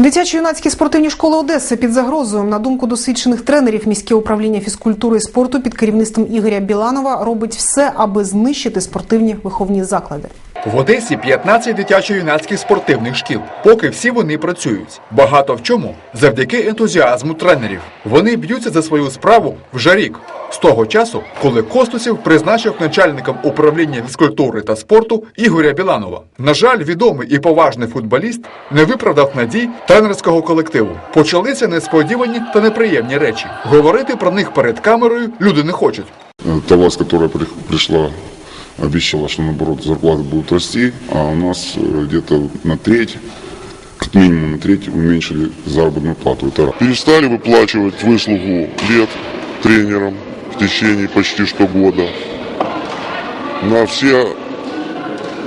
Дитячо-юнацькі спортивні школи Одеси під загрозою. На думку досвідчених тренерів, міське управління фізкультури і спорту під керівництвом Ігоря Біланова робить все, аби знищити спортивні виховні заклади. В Одесі 15 дитячо-юнацьких спортивних шкіл. Поки всі вони працюють. Багато в чому завдяки ентузіазму тренерів. Вони б'ються за свою справу вже рік З того часу, коли Костусів призначив начальником управління фізкультури та спорту Ігоря Біланова. На жаль, відомий і поважний футболіст не виправдав надій тренерського колективу. Почалися несподівані та неприємні речі. Говорити про них перед камерою люди не хочуть. Э, Та власть, которая при- пришла, обещала, что наоборот зарплаты будут расти, а у нас э, где-то на треть, как минимум на треть уменьшили заработную плату. Это раз. Перестали выплачивать выслугу лет тренерам в течение почти что года. На все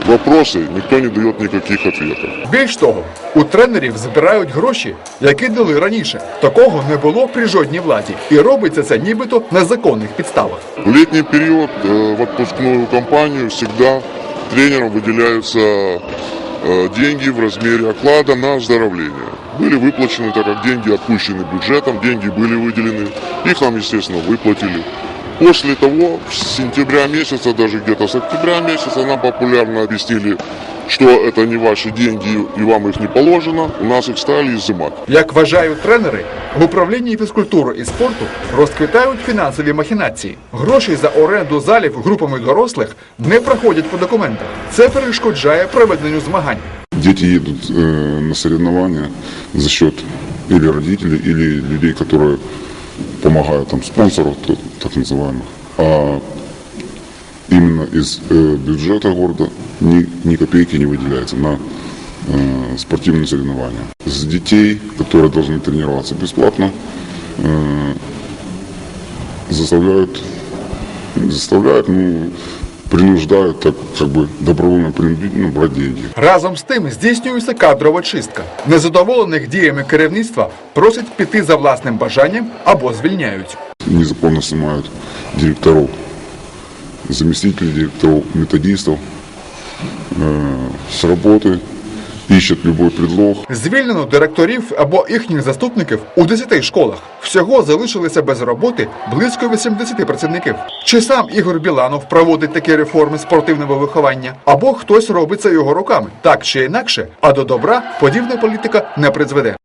вопросы никто не дает никаких ответов. Більш того, у тренерів збирають гроші, які дали раніше. Такого не було при жодній владі, і робиться це нібито на законних підставах. В летний период э, в отпускную кампанию всегда тренерам выделяются э, деньги в размере оклада на оздоровление. Были выплачены, так как деньги отпущены бюджетом, деньги были выделены, их нам, естественно, выплатили. После того, с сентября месяца, даже где-то с октября месяца, нам популярно объяснили, что это не ваши деньги и вам их не положено, у нас их стали изымать. Як вважають тренери, в управлінні фізкультури і спорту розквітають фінансові махінації. Гроші за оренду залів групами дорослих не проходять по документах. Це перешкоджає проведенню змагань. Дети едут э, на соревнования за счет или родителей, или людей, которые помогают, там, спонсоров, так называемых. А именно из э, бюджета города ни, ни копейки не выделяется на э, спортивные соревнования. С детей, которые должны тренироваться бесплатно, э, заставляют, заставляют, ну, принуждают, так как бы добровольно принудительно брать деньги. Разом з тим здійснюється кадрова чистка. Незадоволених діями керівництва просять піти за власним бажанням або звільняють. Незаконно снимают директоров, заместителей директоров, методистов э, с работы, ищут любой предлог, Звільнено директорів або їхніх заступників у 10 школах. Всього залишилися без роботи близько 80 працівників. Чи сам Ігор Біланов проводить такі реформи спортивного виховання, або хтось робить це його руками. Так чи інакше, а до добра подібна політика не призведе.